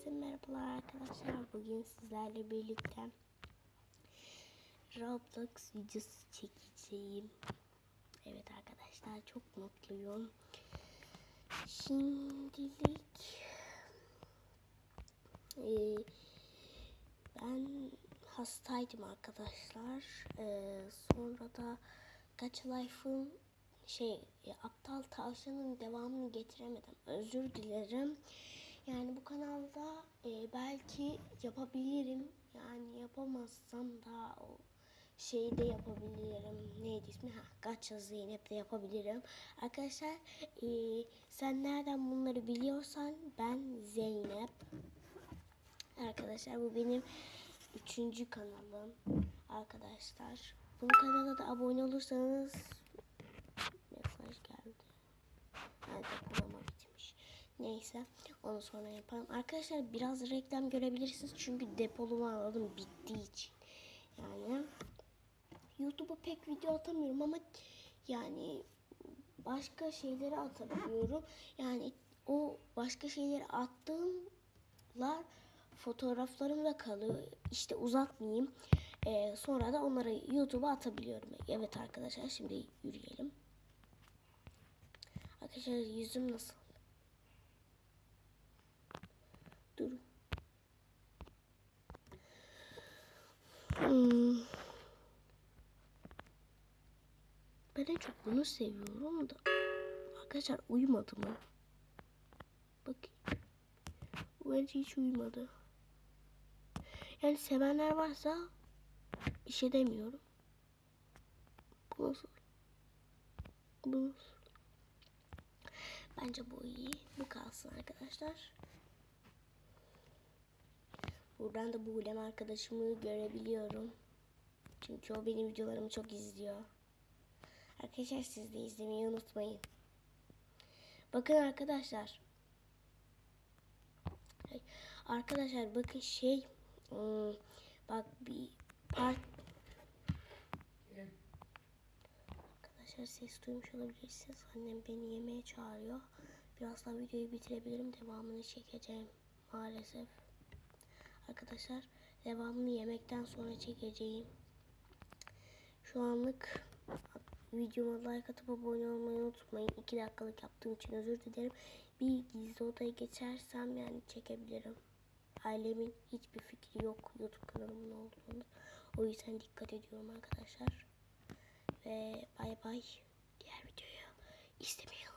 Herkese merhabalar arkadaşlar. Bugün sizlerle birlikte Roblox videosu çekeceğim. Evet arkadaşlar çok mutluyum. Şimdilik e, ben hastaydım arkadaşlar. E, sonra da Gacha Life'ın şey e, aptal tavşanın devamını getiremedim. Özür dilerim. Yani bu kanalda e, belki yapabilirim. Yani yapamazsam da o şeyi de yapabilirim. Neydi ismi? Ha, Gacha Zeynep de yapabilirim. Arkadaşlar e, sen nereden bunları biliyorsan ben Zeynep. Arkadaşlar bu benim üçüncü kanalım. Arkadaşlar bu kanala da abone olursanız Neyse onu sonra yaparım. Arkadaşlar biraz reklam görebilirsiniz. Çünkü depolama aldım bittiği için. Yani YouTube'a pek video atamıyorum ama yani başka şeyleri atabiliyorum. Yani o başka şeyleri attığımlar fotoğraflarım da kalıyor. İşte uzatmayayım. Ee, sonra da onları YouTube'a atabiliyorum. Evet arkadaşlar şimdi yürüyelim. Arkadaşlar yüzüm nasıl? Ben en çok bunu seviyorum da. Arkadaşlar uyumadı mı? Bakayım. Bu bence hiç uyumadı. Yani sevenler varsa bir şey demiyorum. Bu nasıl? Bu nasıl? Bence bu iyi. Bu kalsın arkadaşlar. Buradan da Buğlem arkadaşımı görebiliyorum. Çünkü o benim videolarımı çok izliyor. Arkadaşlar siz de izlemeyi unutmayın. Bakın arkadaşlar. Arkadaşlar bakın şey ım, bak bir part Arkadaşlar ses duymuş olabilirsiniz. Annem beni yemeğe çağırıyor. Birazdan videoyu bitirebilirim. Devamını çekeceğim maalesef. Arkadaşlar devamını yemekten sonra çekeceğim. Şu anlık videoma like atıp abone olmayı unutmayın. 2 dakikalık yaptığım için özür dilerim. Bir gizli odaya geçersem yani çekebilirim. Ailemin hiçbir fikri yok YouTube kanalımın olduğunu. O yüzden dikkat ediyorum arkadaşlar. Ve bay bay. Diğer videoyu izlemeyi.